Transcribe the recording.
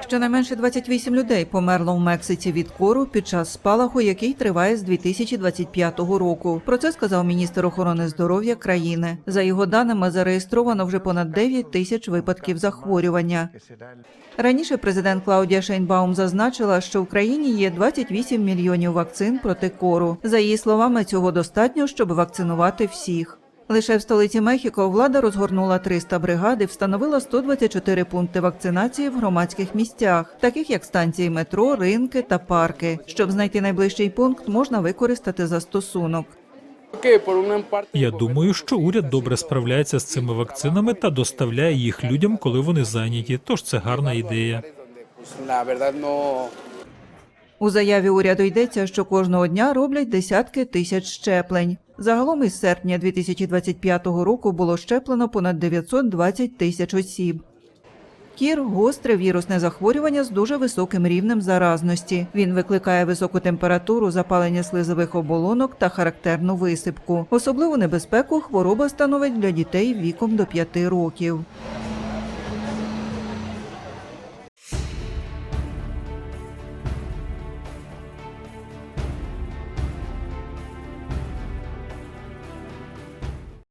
Щонайменше 28 людей померло в Мексиці від кору під час спалаху, який триває з 2025 року. Про це сказав міністр охорони здоров'я країни. За його даними, зареєстровано вже понад 9 тисяч випадків захворювання. Раніше президент Клаудія Шейнбаум зазначила, що в країні є 28 мільйонів вакцин проти кору. За її словами, цього достатньо, щоб вакцинувати всіх. Лише в столиці Мехіко влада розгорнула 300 бригад і встановила 124 пункти вакцинації в громадських місцях, таких як станції метро, ринки та парки. Щоб знайти найближчий пункт, можна використати застосунок. Я думаю, що уряд добре справляється з цими вакцинами та доставляє їх людям, коли вони зайняті. Тож це гарна ідея. У заяві уряду йдеться, що кожного дня роблять десятки тисяч щеплень. Загалом із серпня 2025 року було щеплено понад 920 тисяч осіб. Кір гостре вірусне захворювання з дуже високим рівнем заразності. Він викликає високу температуру, запалення слизових оболонок та характерну висипку. Особливу небезпеку хвороба становить для дітей віком до 5 років.